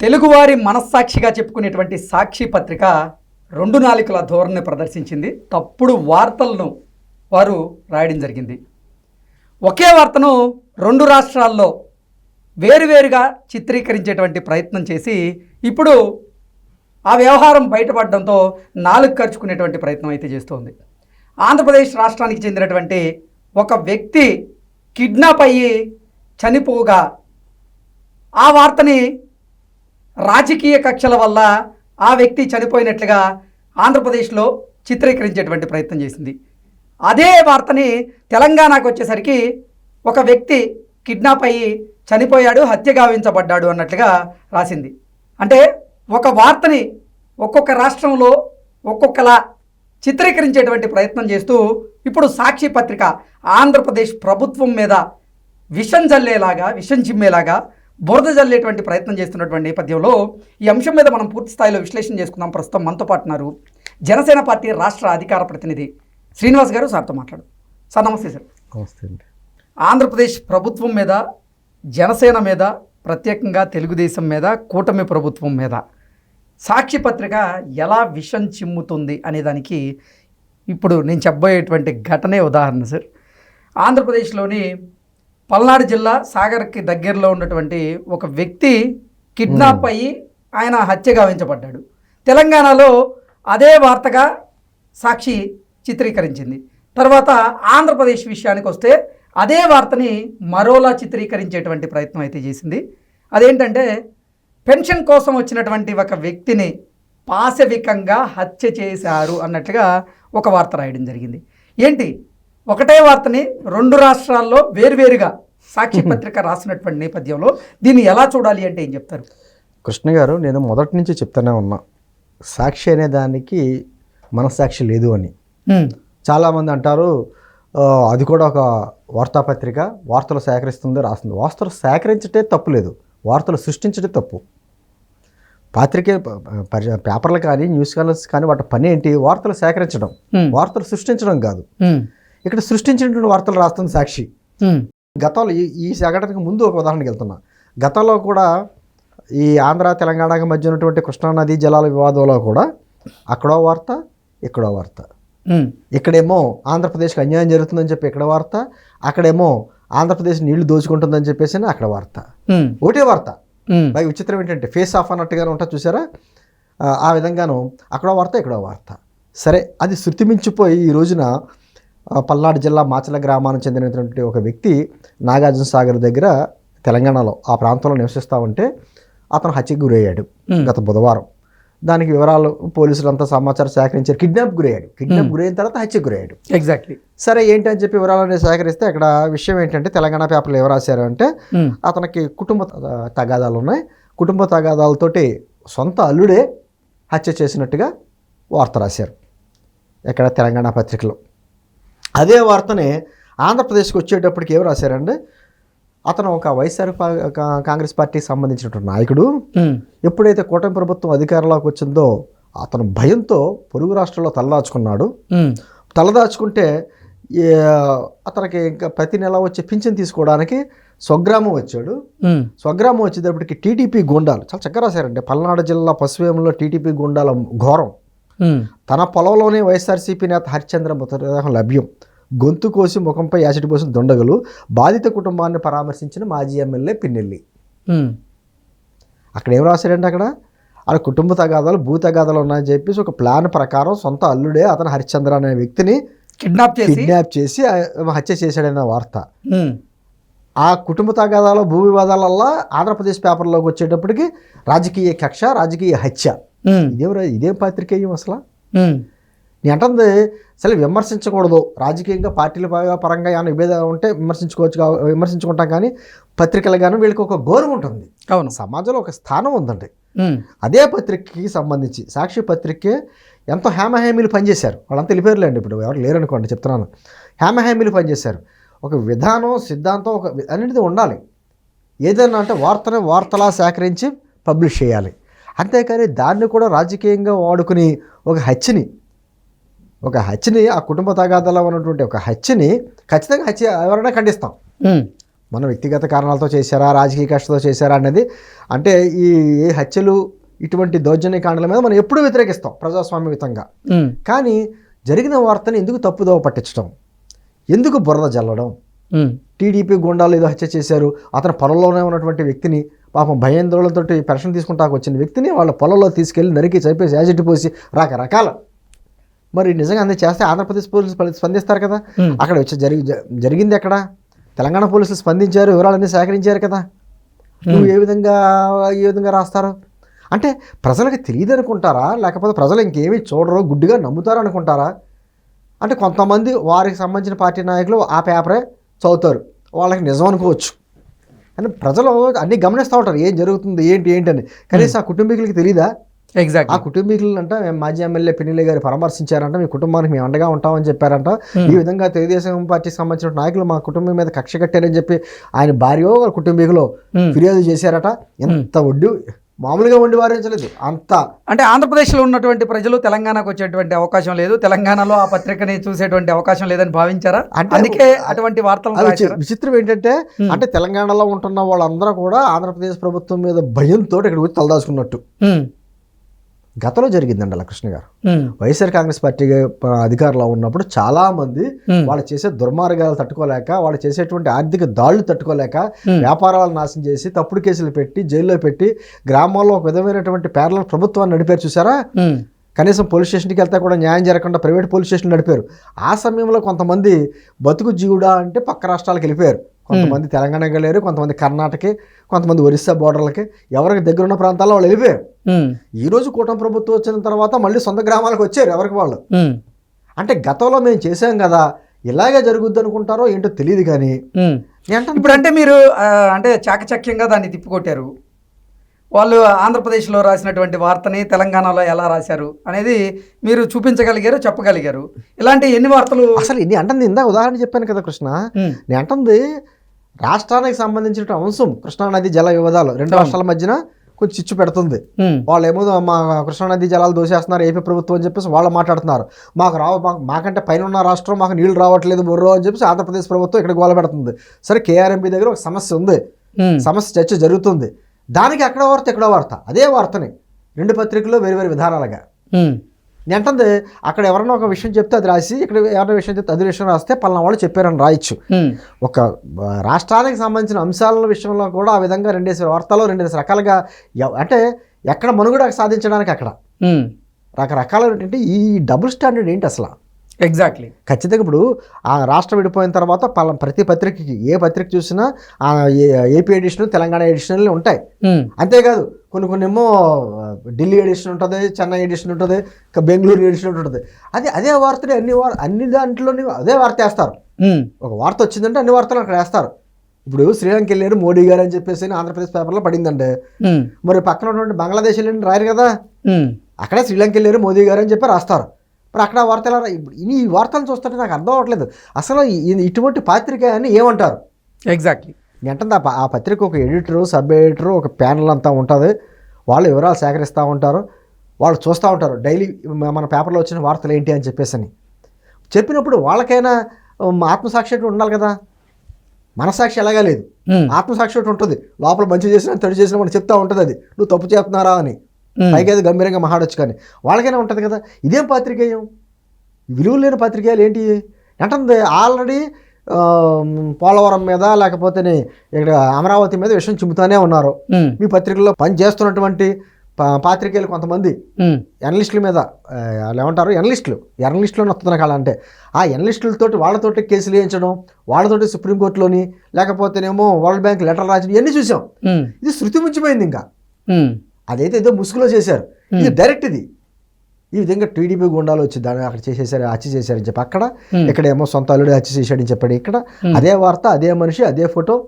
తెలుగువారి మనస్సాక్షిగా చెప్పుకునేటువంటి సాక్షి పత్రిక రెండు నాలుకల ధోరణి ప్రదర్శించింది. తప్పుడు వార్తలను వారు రాయడం జరిగింది. ఒకే వార్తను రెండు రాష్ట్రాల్లో వేరువేరుగా చిత్రీకరించేటువంటి ప్రయత్నం చేసి ఇప్పుడు ఆ వ్యవహారం బయటపడడంతో నాలుగు ఖర్చుకునేటువంటి ప్రయత్నం అయితే చేస్తోంది. ఆంధ్రప్రదేశ్ రాష్ట్రానికి చెందినటువంటి ఒక వ్యక్తి కిడ్నాప్ అయ్యి చనిపోగా ఆ వార్తని రాజకీయ కక్షల వల్ల ఆ వ్యక్తి చనిపోయినట్లుగా ఆంధ్రప్రదేశ్లో చిత్రీకరించేటువంటి ప్రయత్నం చేసింది. అదే వార్తని తెలంగాణకు వచ్చేసరికి ఒక వ్యక్తి కిడ్నాప్ అయ్యి చనిపోయాడు హత్య గావించబడ్డాడు అన్నట్లుగా రాసింది. అంటే ఒక వార్తని ఒక్కొక్క రాష్ట్రంలో ఒక్కొక్కలా చిత్రీకరించేటువంటి ప్రయత్నం చేస్తూ ఇప్పుడు సాక్షి పత్రిక ఆంధ్రప్రదేశ్ ప్రభుత్వం మీద విషం జల్లేలాగా విషం చిమ్మేలాగా బురద జల్లేటువంటి ప్రయత్నం చేస్తున్నటువంటి నేపథ్యంలో ఈ అంశం మీద మనం పూర్తి స్థాయిలో విశ్లేషణ చేసుకుందాం. ప్రస్తుతం మనతో పాటు ఉన్నారు జనసేన పార్టీ రాష్ట్ర అధికార ప్రతినిధి శ్రీనివాస్ గారు. సార్తో మాట్లాడు. సార్ నమస్తే సార్. నమస్తే అండి. ఆంధ్రప్రదేశ్ ప్రభుత్వం మీద జనసేన మీద ప్రత్యేకంగా తెలుగుదేశం మీద కూటమి ప్రభుత్వం మీద సాక్షి పత్రిక ఎలా విషం చిమ్ముతుంది అనే దానికి ఇప్పుడు నేను చెప్పబోయేటువంటి ఘటనే ఉదాహరణ సార్. ఆంధ్రప్రదేశ్లోని పల్నాడు జిల్లా సాగర్కి దగ్గరలో ఉన్నటువంటి ఒక వ్యక్తి కిడ్నాప్ అయ్యి ఆయన హత్య గావించబడ్డాడు. తెలంగాణలో అదే వార్తగా సాక్షి చిత్రీకరించింది. తర్వాత ఆంధ్రప్రదేశ్ విషయానికి వస్తే అదే వార్తని మరోలా చిత్రీకరించేటువంటి ప్రయత్నం అయితే చేసింది. అదేంటంటే పెన్షన్ కోసం వచ్చినటువంటి ఒక వ్యక్తిని పాశవికంగా హత్య చేశారు అన్నట్లుగా ఒక వార్త రాయడం జరిగింది. ఏంటి? ఒకటే వార్తని రెండు రాష్ట్రాల్లో వేరువేరుగా సాక్షి పత్రిక రాసినటువంటి నేపథ్యంలో దీన్ని ఎలా చూడాలి అంటే ఏం చెప్తారు? కృష్ణ గారు నేను మొదటి నుంచి చెప్తానే ఉన్నా. సాక్షి అనే దానికి మనస్సాక్షి లేదు అని. చాలామంది అంటారు "ఆ, అది కూడా ఒక వార్తాపత్రిక వార్తలు సేకరిస్తుంది రాస్తుంది. వార్తలు సేకరించటే తప్పు లేదు. వార్తలు సృష్టించటే తప్పు. పాత్రికే పేపర్లు కానీ న్యూస్ ఛానల్స్ కానీ వాటి పని ఏంటి? వార్తలు సేకరించడం. వార్తలు సృష్టించడం కాదు. ఇక్కడ సృష్టించినటువంటి వార్తలు రాస్తుంది సాక్షి. గతంలో ఈ ఈ సంఘటనకు ముందు ఒక ఉదాహరణకి వెళ్తున్నా గతంలో కూడా ఈ ఆంధ్ర తెలంగాణకి మధ్య ఉన్నటువంటి కృష్ణానదీ జలాల వివాదంలో కూడా అక్కడో వార్త ఇక్కడో వార్త. ఇక్కడేమో ఆంధ్రప్రదేశ్కి అన్యాయం జరుగుతుందని చెప్పి ఇక్కడ వార్త అక్కడేమో ఆంధ్రప్రదేశ్ నీళ్ళు దోచుకుంటుందని చెప్పేసి అక్కడ వార్త. ఒకటే వార్త. పైగా విచిత్రం ఏంటంటే ఫేస్ ఆఫ్ అన్నట్టుగానే ఉంటా చూసారా ఆ, విధంగాను అక్కడో వార్త ఇక్కడో వార్త సరే అది శృతి మించిపోయి ఈ రోజున పల్నాడు జిల్లా మాచల గ్రామానికి చెందినటువంటి ఒక వ్యక్తి నాగార్జున సాగర్ దగ్గర తెలంగాణలో ఆ ప్రాంతంలో నివసిస్తూ ఉంటే అతను హత్యకు గురయ్యాడు. గత బుధవారం. దానికి వివరాలు పోలీసులు అంతా సమాచారం సేకరించారు. కిడ్నాప్ గురయ్యాడు. కిడ్నాప్ గురైన తర్వాత హత్యకు గురయ్యాడు. ఎగ్జాక్ట్లీ సరే ఏంటి అని చెప్పి వివరాలన్నీ సేకరిస్తే అక్కడ విషయం ఏంటంటే తెలంగాణ పేపర్లు ఎవరు రాశారు అంటే. అతనికి కుటుంబ తగాదాలు ఉన్నాయి. కుటుంబ తగాదాలతోటి సొంత అల్లుడే హత్య చేసినట్టుగా వార్త రాశారు. ఎక్కడ? తెలంగాణ పత్రికలో. అదే వార్తని ఆంధ్రప్రదేశ్కి వచ్చేటప్పటికి ఏం రాశారంటే అతను ఒక వైఎస్ఆర్ కాంగ్రెస్ పార్టీకి సంబంధించినటువంటి నాయకుడు. ఎప్పుడైతే కూటమి ప్రభుత్వం అధికారంలోకి వచ్చిందో అతను భయంతో పొరుగు రాష్ట్రంలో తలదాచుకున్నాడు. తలదాచుకుంటే అతనికి ఇంకా ప్రతి నెల వచ్చే పింఛన్ తీసుకోవడానికి స్వగ్రామం వచ్చాడు. స్వగ్రామం వచ్చేటప్పటికి టీడీపీ గుండాలు చాలా చక్కగా రాశారండి పల్నాడు జిల్లా పశువేములో టీడీపీ గుండాల ఘోరం. తన పొలంలోనే వైఎస్ఆర్సీపీ నేత హరిచంద్ర మృతదేహం లభ్యం. గొంతు కోసి ముఖంపై యాసిడ్ పోసిన దొండగలు బాధిత కుటుంబాన్ని పరామర్శించిన మాజీ ఎమ్మెల్యే పిన్నెల్లి. అక్కడ ఏం రాశాడంటే అక్కడ? అక్కడ కుటుంబ తగాదాలు భూ తగాదాలు ఉన్నాయని చెప్పేసి ఒక ప్లాన్ ప్రకారం సొంత అల్లుడే అతను హరిచంద్ర అనే వ్యక్తిని కిడ్నాప్ చేసి? కిడ్నాప్ చేసి హత్య చేశాడన్న వార్త. ఆ కుటుంబ తగాదాలు భూ వివాదాలల్లా ఆంధ్రప్రదేశ్ పేపర్లోకి వచ్చేటప్పటికి రాజకీయ కక్ష రాజకీయ హత్య. హ్మ్. ఇదేం పాత్రికేయం అసలు. నేను అంటుంది అసలు విమర్శించకూడదు. రాజకీయంగా పార్టీల పరంగా- ఏమైనా విభేదాలు ఉంటే విమర్శించుకోవచ్చు విమర్శించుకుంటాం కానీ పత్రికలు కానీ వీళ్ళకి ఒక గౌరవం ఉంటుంది. అవును. సమాజంలో ఒక స్థానం ఉందండి. అదే పత్రికకి సంబంధించి సాక్షి పత్రికే ఎంతో హేమహేమీలు పనిచేశారు. వాళ్ళంతా వెళ్ళిపోయారులేండి ఇప్పుడు ఎవరు లేరనుకోండి చెప్తున్నాను. హేమహేమీలు పనిచేశారు. ఒక విధానం సిద్ధాంతం ఒక అన్నిటిది ఉండాలి. ఏదైనా అంటే వార్తను వార్తలా సేకరించి పబ్లిష్ చేయాలి. అంతేకాని దాన్ని కూడా రాజకీయంగా వాడుకుని ఒక హత్యని ఒక హత్యని ఆ కుటుంబ తగాదాలో ఉన్నటువంటి ఒక హత్యని ఖచ్చితంగా హత్య ఎవరైనా ఖండిస్తాం. మన వ్యక్తిగత కారణాలతో చేశారా రాజకీయ కష్టతో చేశారా అనేది. అంటే ఈ ఏ హత్యలు ఇటువంటి దౌర్జన్య కాండల మీద మనం ఎప్పుడూ వ్యతిరేకిస్తాం ప్రజాస్వామ్యయుతంగా. కానీ జరిగిన వార్తని ఎందుకు తప్పుదోవ పట్టించడం? ఎందుకు బురద జల్లడం? టీడీపీ గుండాలు ఏదో హత్య చేశారు అతను పొలంలోనే ఉన్నటువంటి వ్యక్తిని పాపం భయాందోళనతో పెన్షన్ తీసుకుంటాకు వచ్చిన వ్యక్తిని వాళ్ళ పొలంలో తీసుకెళ్ళి నరికి చంపేసి యాజిట్ పోసి రకరకాల. మరి నిజంగా అందే చేస్తే ఆంధ్రప్రదేశ్ పోలీసులు స్పంది- స్పందిస్తారు కదా. అక్కడ వచ్చి జరిగి జరిగింది ఎక్కడ? తెలంగాణ పోలీసులు స్పందించారు వివరాలన్నీ సేకరించారు కదా? నువ్వు ఏ విధంగా ఏ విధంగా రాస్తారు? అంటే ప్రజలకు తెలియదు అనుకుంటారా? లేకపోతే ప్రజలు ఇంకేమీ చూడరు గుడ్డిగా నమ్ముతారు అనుకుంటారా? అంటే కొంతమంది వారికి సంబంధించిన పార్టీ నాయకులు ఆ పేపరే చదువుతారు. వాళ్ళకి నిజం అనుకోవచ్చు. అంటే ప్రజలు అన్నీ గమనిస్తూ ఉంటారు. ఏం జరుగుతుంది ఏంటి ఏంటి అని కనీసం ఆ కుటుంబీకులకి తెలియదా ఆ ఎగ్జాక్ట్లీ కుటుంబీకులు అంట మేము మాజీ ఎమ్మెల్యే పిన్నిలే గారు పరామర్శించారంట మీ కుటుంబానికి మేము అండగా ఉంటామని చెప్పారంట. ఈ విధంగా తెలుగుదేశం పార్టీకి సంబంధించిన నాయకులు మా కుటుంబం మీద కక్ష కట్టారని చెప్పి ఆయన భార్య కుటుంబీకులు. ఫిర్యాదు చేశారట. ఎంత వడ్డీ మామూలుగా వండి వారించలేదు. అంత అంటే ఆంధ్రప్రదేశ్లో ఉన్నటువంటి ప్రజలు తెలంగాణకు వచ్చేటువంటి అవకాశం లేదు. తెలంగాణలో ఆ పత్రికని చూసేటువంటి అవకాశం లేదని భావించారా? అంటే అందుకే అటువంటి వార్తలు విచిత్రం ఏంటంటే అంటే తెలంగాణలో ఉంటున్న వాళ్ళందరూ కూడా ఆంధ్రప్రదేశ్ ప్రభుత్వం మీద భయంతో ఇక్కడ వచ్చి తలదాచుకున్నట్టు. గతంలో జరిగిందండి అలా కృష్ణ గారు. వైఎస్ఆర్ కాంగ్రెస్ పార్టీ అధికారంలో ఉన్నప్పుడు చాలా మంది. వాళ్ళు చేసే దుర్మార్గాలు తట్టుకోలేక వాళ్ళు చేసేటువంటి ఆర్థిక దాడులు తట్టుకోలేక Hmm. వ్యాపారాలు నాశనం చేసి తప్పుడు కేసులు పెట్టి జైల్లో పెట్టి గ్రామాల్లో ఒక విధమైనటువంటి పేర్ల ప్రభుత్వాన్ని నడిపారు చూసారా? కనీసం పోలీస్ స్టేషన్కి వెళ్తే కూడా న్యాయం జరగకుండా ప్రైవేట్ పోలీస్ స్టేషన్ నడిపారు. ఆ సమయంలో కొంతమంది బతుకు జీవుడా అంటే పక్క రాష్ట్రాలకు వెళ్ళిపోయారు. కొంతమంది తెలంగాణకి వెళ్ళారు కొంతమంది కర్ణాటకకి కొంతమంది ఒరిస్సా బోర్డర్లకి. ఎవరికి దగ్గర ఉన్న ప్రాంతాల్లో వాళ్ళు వెళ్ళిపోయారు. ఈ రోజు కూటమి ప్రభుత్వం వచ్చిన తర్వాత మళ్ళీ సొంత గ్రామాలకు వచ్చారు ఎవరికి వాళ్ళు? అంటే గతంలో మేము చేసాం కదా ఇలాగే జరుగుద్ది అనుకుంటారో ఏంటో తెలియదు కానీ ఇప్పుడు అంటే మీరు అంటే చాకచక్యంగా దాన్ని తిప్పికొట్టారు. వాళ్ళు ఆంధ్రప్రదేశ్లో రాసినటువంటి వార్తని తెలంగాణలో ఎలా రాశారు అనేది మీరు చూపించగలిగారు చెప్పగలిగారు. ఇలాంటి ఎన్ని వార్తలు అసలు ఇది అంటుంది ఇందా ఉదాహరణ చెప్పాను కదా కృష్ణ. నేను అంటుంది రాష్ట్రానికి సంబంధించిన అంశం కృష్ణానది జల వివాదాలు రెండు. రాష్ట్రాల మధ్యన కొంచెం చిచ్చు పెడుతుంది. వాళ్ళు ఏమో మా కృష్ణానది జలాలు దోసేస్తున్నారు ఏపీ ప్రభుత్వం అని చెప్పేసి వాళ్ళు మాట్లాడుతున్నారు. మాకు రావ మాకు మాకంటే పైన ఉన్న రాష్ట్రం మాకు నీళ్ళు రావట్లేదు బుర్రో అని చెప్పేసి ఆంధ్రప్రదేశ్ ప్రభుత్వం ఇక్కడ గోల పెడుతుంది. సరే కేఆర్ఎంపీ దగ్గర ఒక సమస్య ఉంది. సమస్య చర్చ జరుగుతుంది. దానికి అక్కడ వార్త ఇక్కడ వార్త. అదే వార్తని రెండు పత్రికల్లో వేరు వేరు విధానాలుగా అంటుంది అక్కడ ఎవరైనా ఒక విషయం చెప్తే అది రాసి ఇక్కడ ఎవరైనా విషయం చెప్తే అది విషయం రాస్తే పలానా వాళ్ళు చెప్పారని రాయొచ్చు. ఒక రాష్ట్రానికి సంబంధించిన అంశాల విషయంలో కూడా ఆ విధంగా రెండేసి వార్తలు రెండేసి రకాలుగా అంటే ఎక్కడ మనుగడ సాధించడానికి అక్కడ. రకరకాల ఏంటంటే ఈ డబుల్ స్టాండర్డ్ ఏంటి అసలు? ఎగ్జాక్ట్లీ ఖచ్చితంగా ఇప్పుడు ఆ రాష్ట్రం విడిపోయిన తర్వాత పల ప్రతి పత్రికకి ఏ పత్రిక చూసినా ఏపీ ఎడిషన్ తెలంగాణ ఎడిషన్లు ఉంటాయి. ఉమ్, అంతేకాదు కొన్ని కొన్ని ఏమో ఢిల్లీ ఎడిషన్ ఉంటుంది చెన్నై ఎడిషన్ ఉంటుంది బెంగళూరు ఎడిషన్ ఉంటుంది. అదే అదే వార్తని అన్ని వార్ అన్ని దాంట్లోని అదే వార్త వేస్తారు. ఉమ్, ఒక వార్త వచ్చిందంటే అన్ని వార్తలు అక్కడ వేస్తారు. ఇప్పుడు శ్రీలంక వెళ్ళారు మోడీ గారు అని చెప్పేసి ఆంధ్రప్రదేశ్ పేపర్లో పడిందండి ఉమ్, మరి పక్కన ఉన్నటువంటి బంగ్లాదేశ్ వెళ్ళండి రాయరు కదా? అక్కడే శ్రీలంక వెళ్ళారు మోదీ గారు అని చెప్పి రాస్తారు. మరి అక్కడ వార్తలు ఇప్పుడు ఈ వార్తలు చూస్తుంటే నాకు అర్థం అవ్వట్లేదు. అసలు ఇటువంటి పాత్రిక అని ఏమంటారు? ఎగ్జాక్ట్లీ ఏంటంటే ఆ పత్రిక ఒక ఎడిటరు సబ్ ఎడిటరు ఒక ప్యానల్ అంతా ఉంటుంది. వాళ్ళు వివరాలు సేకరిస్తూ ఉంటారు. వాళ్ళు చూస్తూ ఉంటారు. డైలీ మన పేపర్లో వచ్చిన వార్తలు ఏంటి అని చెప్పేసి అని చెప్పినప్పుడు వాళ్ళకైనా ఆత్మసాక్షి ఉండాలి కదా? మనసాక్షి ఎలాగా లేదు. ఆత్మసాక్షి ఉంటుంది. లోపల మంచి చేసినా చెడు చేసినా మనం చెప్తా ఉంటుంది అది. నువ్వు తప్పు చేస్తున్నారా అని. పైకి అది గంభీరంగా మాట్లాడొచ్చు కానీ వాళ్ళకైనా ఉంటుంది కదా. ఇదేం పాత్రికేయం? విలువ లేని పాత్రికేయాలు ఏంటి? అంటుంది ఆల్రెడీ పోలవరం మీద లేకపోతే ఇక్కడ అమరావతి మీద విషయం చెబుతానే ఉన్నారు. మీ పత్రికల్లో పని చేస్తున్నటువంటి పాత్రికేయులు కొంతమంది ఎనలిస్టుల మీద వాళ్ళు ఏమంటారు? ఎనలిస్టులు ఎనలిస్టులు వస్తున్న కాలం అంటే ఆ ఎనలిస్టులతోటి వాళ్ళతోటి కేసులు వేయించడం వాళ్ళతోటి సుప్రీంకోర్టులోని లేకపోతేనేమో వరల్డ్ బ్యాంక్ లెటర్ రాజడం ఇవన్నీ చూసాం. ఇది శృతి మించిపోయింది ఇంకా. అదైతే ఏదో ముసుగులో చేశారు. ఇది డైరెక్ట్ ఇది. ఈ విధంగా టీడీపీ గుండాలు వచ్చి దాన్ని అక్కడ చేసేసారు హత్య చేశారని చెప్పి అక్కడ Hmm. ఇక్కడేమో సొంత అల్లుడు హత్య చేశాడని చెప్పాడు ఇక్కడ. అదే వార్త అదే మనిషి అదే ఫోటో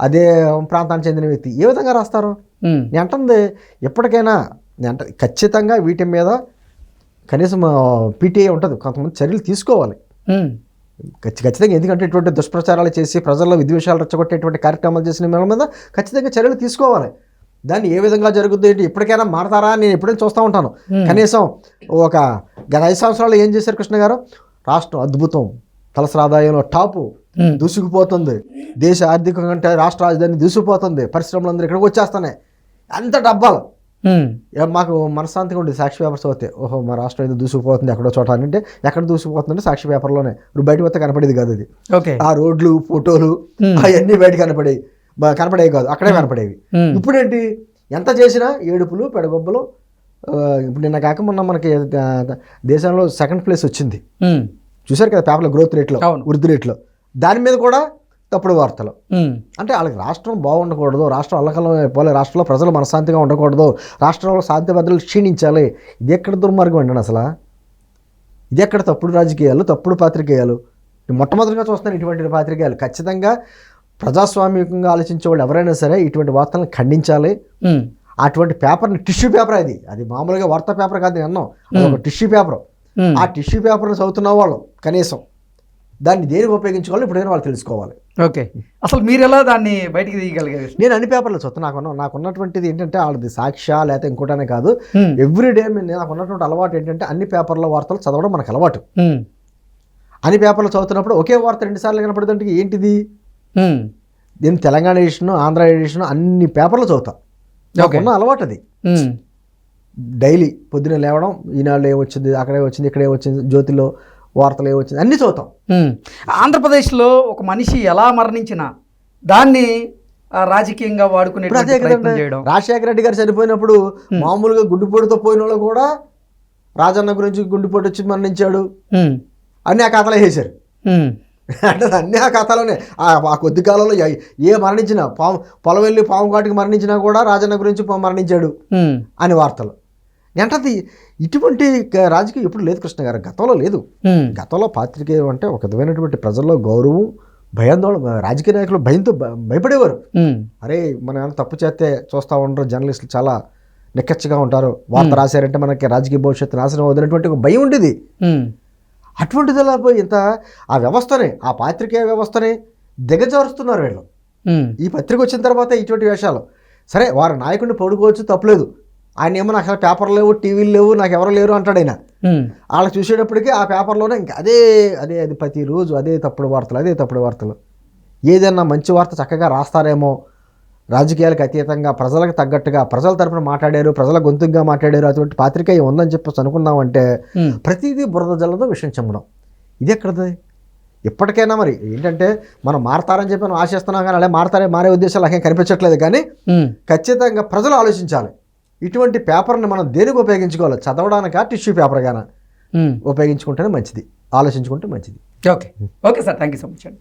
అదే ప్రాంతానికి చెందిన వ్యక్తి. ఏ విధంగా రాస్తారు? నేను అంటుంది ఎప్పటికైనా నేను అంట ఖచ్చితంగా వీటి మీద కనీసం పీటీఐ ఉంటుంది. కొంతమంది చర్యలు తీసుకోవాలి. ఖచ్చితంగా ఎందుకంటే ఇటువంటి దుష్ప్రచారాలు చేసి ప్రజల్లో విద్వేషాలు రెచ్చగొట్టేటువంటి కార్యక్రమాలు చేసిన మీద ఖచ్చితంగా చర్యలు తీసుకోవాలి. దాన్ని ఏ విధంగా జరుగుద్ది ఏంటి? ఇప్పటికైనా మారతారా? నేను ఎప్పుడైనా చూస్తూ ఉంటాను. కనీసం ఒక గత ఐదు సంవత్సరాలు ఏం చేశారు కృష్ణ గారు? రాష్ట్రం అద్భుతం. తలసరి ఆదాయంలో టాపు. దూసుకుపోతుంది. దేశ ఆర్థిక కంటే రాష్ట్ర రాజధాని దూసుకుపోతుంది. పరిశ్రమలందరూ ఇక్కడికి వచ్చేస్తున్నాయి. అంత డబ్బాలు. మాకు మనశ్శాంతిగా ఉండేది సాక్షి పేపర్స్ అవుతాయి ఓహో మా రాష్ట్రం ఏదో దూసుకుపోతుంది ఎక్కడో చోట అని అంటే ఎక్కడ దూసుకుపోతుందంటే సాక్షి పేపర్లోనే. బయటకు వస్తే కనపడేది కాదు అది. ఓకే. ఆ రోడ్లు ఫోటోలు. అవన్నీ బయట కనపడేవి. కనపడేవి కాదు. అక్కడే కనపడేవి. ఇప్పుడేంటి? ఎంత చేసినా ఏడుపులు పెడగొబ్బలు ఆ, ఇప్పుడు నిన్న కాక మొన్న మనకి దేశంలో సెకండ్ ప్లేస్ వచ్చింది. చూశారు కదా పేపర్లో గ్రోత్ రేట్లో. వృద్ధి రేట్లో. దాని మీద కూడా తప్పుడు వార్తలు. అంటే వాళ్ళకి రాష్ట్రం బాగుండకూడదు రాష్ట్రం అల్లకల్లం అయిపోవాలి రాష్ట్రంలో ప్రజలు మనశాంతిగా ఉండకూడదు రాష్ట్రంలో శాంతి భద్రతలు క్షీణించాలి. ఇది ఎక్కడ దుర్మార్గం అండి అసలు? ఇది ఎక్కడ తప్పుడు రాజకీయాలు తప్పుడు పాత్రికేయాలు? మొట్టమొదటిగా చూస్తున్నాను ఇటువంటి పాత్రికేయాలు. ఖచ్చితంగా ప్రజాస్వామికంగా ఆలోచించే వాళ్ళు ఎవరైనా సరే ఇటువంటి వార్తలను ఖండించాలి. అటువంటి పేపర్ని టిష్యూ పేపర్ అది. అది మామూలుగా వార్తా పేపర్ కాదు నేను అన్నాం అది ఒక టిష్యూ పేపర్. ఆ టిష్యూ పేపర్ని చదువుతున్న వాళ్ళు కనీసం దాన్ని దేనికి ఉపయోగించుకోవాలి ఇప్పుడైనా వాళ్ళు తెలుసుకోవాలి. ఓకే. అసలు మీరు ఎలా దాన్ని బయటికి తీయగలిగారు? నేను అన్ని పేపర్లు చదువుతాను నాకు నాకు ఉన్నటువంటిది ఏంటంటే వాళ్ళది సాక్ష్య లేకపోతే ఇంకోటనే కాదు. ఉమ్, ఎవ్రీ డే నాకు ఉన్నటువంటి అలవాటు ఏంటంటే అన్ని పేపర్ల వార్తలు చదవడం మనకు అలవాటు. అన్ని పేపర్లు చదువుతున్నప్పుడు ఒకే వార్త రెండుసార్లు కనపడుతుంటే ఏంటిది? నేను తెలంగాణ ఎడిషన్ ఆంధ్ర ఎడిషన్ అన్ని పేపర్లు చదువుతా. ఉన్న అలవాటు అది. డైలీ పొద్దున లేవడం ఈనాడు ఏమొచ్చింది అక్కడే వచ్చింది ఇక్కడే వచ్చింది జ్యోతిలో వార్తలు ఏమొచ్చింది అన్నీ చదువుతాం. ఆంధ్రప్రదేశ్లో ఒక మనిషి ఎలా మరణించినా దాన్ని రాజకీయంగా వాడుకునే రాజశేఖర రెడ్డి గారు చనిపోయినప్పుడు మామూలుగా గుండెపోటుతో పోయిన వాళ్ళు కూడా రాజన్న గురించి గుండెపోటు వచ్చి మరణించాడు. అన్ని ఆ కథలే వేశారు అంటే అన్ని ఆ కథలోనే. ఆ కొద్ది కాలంలో ఏ- మరణించినా పాము పొలం వెళ్ళి పాము కాటికి మరణించినా కూడా రాజన్న గురించి మరణించాడు అని వార్తలు. అంటే ఇటువంటి రాజకీయం ఎప్పుడు లేదు కృష్ణ గారు. గతంలో లేదు. గతంలో పాత్రికేయం అంటే ఒక విధమైనటువంటి ప్రజల్లో గౌరవం భయాందోళన రాజకీయ నాయకులు భయంతో భయపడేవారు. అరే మనం ఏమైనా తప్పు చేస్తే చూస్తూ ఉండరు. జర్నలిస్టులు చాలా నిక్కచ్చిగా ఉంటారు. వార్త రాశారంటే మనకి రాజకీయ భవిష్యత్తు నాశనం అవుతున్నటువంటి ఒక భయం ఉండేది. ఉమ్, అటువంటిది ఎలా పోయి ఇంత ఆ వ్యవస్థని ఆ పాత్రికేయ వ్యవస్థని దిగజారుస్తున్నారు వీళ్ళు. ఈ పత్రిక వచ్చిన తర్వాత ఇటువంటి వేషాలు. సరే వారి నాయకుడిని పడుకోవచ్చు తప్పలేదు. ఆయన ఏమో నాకు అసలు పేపర్లు లేవు టీవీలు లేవు నాకు ఎవరు లేరు అంటాడు ఆయన. ఉమ్, వాళ్ళకి చూసేటప్పటికి ఆ పేపర్లోనే ఇంకా అదే అదే అది ప్రతిరోజు అదే తప్పుడు వార్తలు అదే తప్పుడు వార్తలు. ఏదైనా మంచి వార్త చక్కగా రాస్తారేమో రాజకీయాలకు అతీతంగా ప్రజలకు తగ్గట్టుగా ప్రజల తరపున మాట్లాడారు ప్రజల గొంతుగా మాట్లాడారు అటువంటి పాత్రికేయ ఉందని చెప్పేసి అనుకుందామంటే ఉమ్, ప్రతిదీ బురద జల్లతో విషయం చెమ్మడం ఇది ఎక్కడది? ఇప్పటికైనా మరి ఏంటంటే మనం మారతారని చెప్పి మనం ఆశిస్తున్నాం కానీ అలా మారతారే మారే ఉద్దేశాలు నాకేం కనిపించట్లేదు కానీ ఖచ్చితంగా ప్రజలు ఆలోచించాలి. ఇటువంటి పేపర్ని మనం దేనికి ఉపయోగించుకోవాలి? చదవడానికా టిష్యూ పేపర్ గానా. ఉపయోగించుకుంటేనే మంచిది ఆలోచించుకుంటే మంచిది. Okay. Okay sir thank you so much అండి.